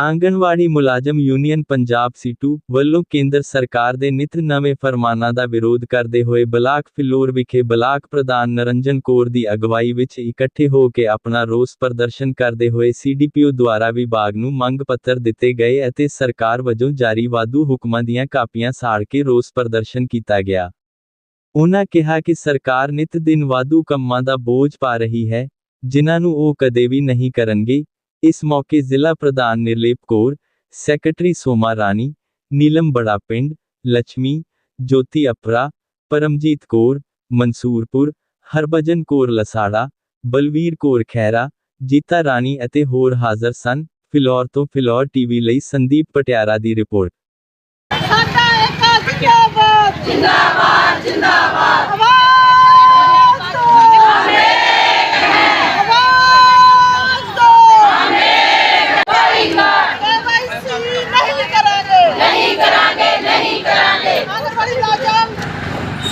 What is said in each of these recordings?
ਆਂਗਣਵਾੜੀ ਮੁਲਾਜ਼ਮ ਯੂਨੀਅਨ ਪੰਜਾਬ ਸੀਟੂ ਵੱਲੋਂ ਕੇਂਦਰ ਸਰਕਾਰ ਦੇ ਨਿਤ ਨਵੇਂ ਫਰਮਾਨਾਂ ਦਾ ਵਿਰੋਧ ਕਰਦੇ ਹੋਏ ਬਲਾਕ ਫਿਲੌਰ ਵਿਖੇ ਬਲਾਕ ਪ੍ਰਧਾਨ ਨਰਿੰਜਨ ਕੌਰ ਦੀ ਅਗਵਾਈ ਵਿੱਚ ਇਕੱਠੇ ਹੋ ਕੇ ਆਪਣਾ ਰੋਸ ਪ੍ਰਦਰਸ਼ਨ ਕਰਦੇ ਹੋਏ ਸੀਡੀਪੀਓ ਦੁਆਰਾ ਵਿਭਾਗ ਨੂੰ ਮੰਗ ਪੱਤਰ ਦਿੱਤੇ ਗਏ ਅਤੇ ਸਰਕਾਰ ਵੱਲੋਂ ਜਾਰੀ ਵਾਧੂ ਹੁਕਮਾਂ ਦੀਆਂ ਕਾਪੀਆਂ ਸਾੜ ਕੇ ਰੋਸ ਪ੍ਰਦਰਸ਼ਨ ਕੀਤਾ ਗਿਆ। ਉਹਨਾਂ ਕਿਹਾ ਕਿ ਸਰਕਾਰ ਨਿਤ ਦਿਨ ਵਾਧੂ ਕੰਮਾਂ ਦਾ ਬੋਝ ਪਾ ਰਹੀ ਹੈ, ਜਿਨ੍ਹਾਂ ਨੂੰ ਉਹ ਕਦੇ ਵੀ ਨਹੀਂ ਕਰਨਗੇ। ਇਸ ਮੌਕੇ ਜ਼ਿਲ੍ਹਾ ਪ੍ਰਧਾਨ ਨਿਰਲੇਪ ਕੌਰ, ਸੈਕਟਰੀ ਸੋਮਾ ਰਾਣੀ, ਨੀਲਮ ਬੜਾ ਪਿੰਡ ਲక్ష్ਮੀ ਜੋਤੀ ਅਪਰਾ, ਪਰਮਜੀਤ ਕੌਰ, ਮਨਸੂਰਪੁਰ, ਹਰਭਜਨ ਕੌਰ ਲਸਾੜਾ, ਬਲਵੀਰ ਕੌਰ ਖੈਰਾ ਜੀਤਾ ਰਾਣੀ ਅਤੇ ਹੋਰ ਹਾਜ਼ਰ ਸਨ। ਫਿਲੌਰ ਤੋਂ ਫਿਲੌਰ ਟੀਵੀ ਲਈ ਸੰਦੀਪ ਪਟਿਆਰਾ ਦੀ ਰਿਪੋਰਟ। ਸਾਡਾ ਏਕਾ ਜਿੰਦਾਬਾਦ। ਜਿੰਦਾਬਾਦ ਜਿੰਦਾਬਾਦ ਆਵਾਜ਼ ਦੋ ਹਮੇ ਆਵਾਜ਼ ਦੋ ਹਮੇ ਕੇਵਾਈਸੀ ਨਹੀਂ ਕਰਾਂਗੇ ਨਹੀਂ ਕਰਾਂਗੇ ਨਹੀਂ ਕਰਾਂਗੇ ਅੱਜ ਬੜੀ ਲਾਜਮ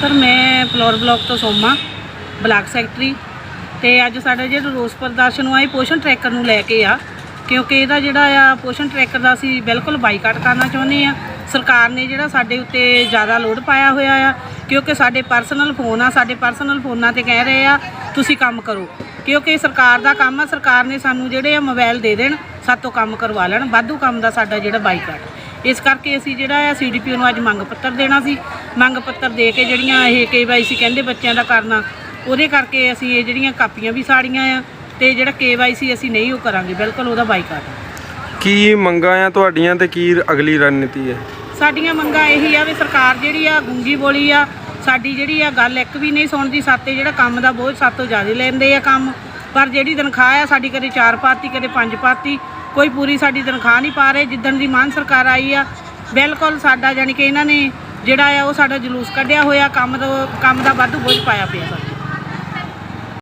ਸਰ, ਮੈਂ ਫਲੋਰ ਬਲਾਕ ਤੋਂ ਸੋਮਾ, ਬਲਾਕ ਸੈਕਟਰੀ। ਤੇ ਅੱਜ ਸਾਡਾ ਜਿਹੜਾ ਰੋਸ ਪ੍ਰਦਰਸ਼ਨ ਹੋਇਆ ਇਹ ਪੋਸ਼ਣ ਟਰੈਕਰ ਨੂੰ ਲੈ ਕੇ ਆ, ਕਿਉਂਕਿ ਇਹਦਾ ਜਿਹੜਾ ਆ ਪੋਸ਼ਣ ਟਰੈਕਰ ਦਾ ਅਸੀਂ ਬਿਲਕੁਲ ਬਾਈਕਾਟ ਕਰਨਾ ਚਾਹੁੰਦੇ ਆ। ਸਰਕਾਰ ਨੇ ਜਿਹੜਾ ਸਾਡੇ ਉੱਤੇ ਜ਼ਿਆਦਾ ਲੋਡ ਪਾਇਆ ਹੋਇਆ ਆ, ਕਿਉਂਕਿ ਸਾਡੇ ਪਰਸਨਲ ਫੋਨ ਆ, ਸਾਡੇ ਪਰਸਨਲ ਫੋਨਾਂ ਤੇ ਕਹਿ ਰਹੇ ਆ, ਤੁਸੀਂ ਕੰਮ ਕਰੋ। ਕਿਉਂਕਿ ਸਰਕਾਰ ਦਾ ਕੰਮ ਆ, ਸਰਕਾਰ ਨੇ ਸਾਨੂੰ ਜਿਹੜੇ ਆ, ਮੋਬਾਈਲ ਦੇ ਦੇਣ, ਸਾਤੋਂ ਕੰਮ ਕਰਵਾ ਲੈਣ, ਵਾਧੂ ਕੰਮ ਦਾ ਸਾਡਾ ਜਿਹੜਾ ਬਾਈਕਾਟ। ਇਸ ਕਰਕੇ ਅਸੀਂ ਜਿਹੜਾ ਆ ਸੀਡੀਪੀਓ ਨੂੰ ਅੱਜ ਮੰਗ ਪੱਤਰ ਦੇਣਾ ਸੀ। ਮੰਗ ਪੱਤਰ ਦੇ ਕੇ ਜਿਹੜੀਆਂ ਇਹ ਕੇਵਾਈਸੀ ਕਹਿੰਦੇ ਬੱਚਿਆਂ ਦਾ ਕਰਨਾ ਉਹਦੇ ਕਰਕੇ ਅਸੀਂ ਇਹ ਜਿਹੜੀਆਂ ਕਾਪੀਆਂ ਵੀ ਸਾੜੀਆਂ ਆ ਤੇ ਜਿਹੜਾ ਕੇਵਾਈਸੀ ਅਸੀਂ ਨਹੀਂ ਉਹ ਕਰਾਂਗੇ ਬਿਲਕੁਲ ਉਹਦਾ ਬਾਈਕਾਟ ਆ। ਕੀ ਮੰਗਾਂ ਆ ਤੁਹਾਡੀਆਂ ਤੇ ਕੀ ਅਗਲੀ ਰਣਨੀਤੀ ਹੈ? ਸਾਡੀਆਂ ਮੰਗਾਂ ਇਹੀ ਆ ਵੀ ਸਰਕਾਰ ਜਿਹੜੀ ਆ ਗੁੰਗੀ ਬੋਲੀ ਆ ਸਾਡੀ ਜਿਹੜੀ ਆ ਗੱਲ ਇੱਕ ਵੀ ਨਹੀਂ ਸੁਣਦੀ ਸਾਤੇ ਜਿਹੜਾ ਕੰਮ ਦਾ ਬੋਝ ਸਾਤੋਂ ਜ਼ਿਆਦਾ ਲੈਂਦੇ ਆ ਕੰਮ। ਪਰ ਜਿਹੜੀ ਤਨਖਾਹ ਆ, ਸਾਡੀ ਕਦੇ ਚਾਰ ਪਾਤੀ, ਕਦੇ ਪੰਜ ਪਾਤੀ, ਕੋਈ ਪੂਰੀ ਸਾਡੀ ਤਨਖਾਹ ਨਹੀਂ ਪਾ ਰਹੇ। ਜਿੱਦਣ ਦੀ ਮਾਨ ਸਰਕਾਰ ਆਈ ਆ, ਬਿਲਕੁਲ ਸਾਡਾ ਜਾਨੀ ਕਿ ਇਹਨਾਂ ਨੇ ਜਿਹੜਾ ਆ, ਉਹ ਸਾਡਾ ਜਲੂਸ ਕੱਢਿਆ ਹੋਇਆ, ਕੰਮ ਦਾ ਕੰਮ ਦਾ ਵਾਧੂ ਬੋਝ ਪਾਇਆ ਪਿਆ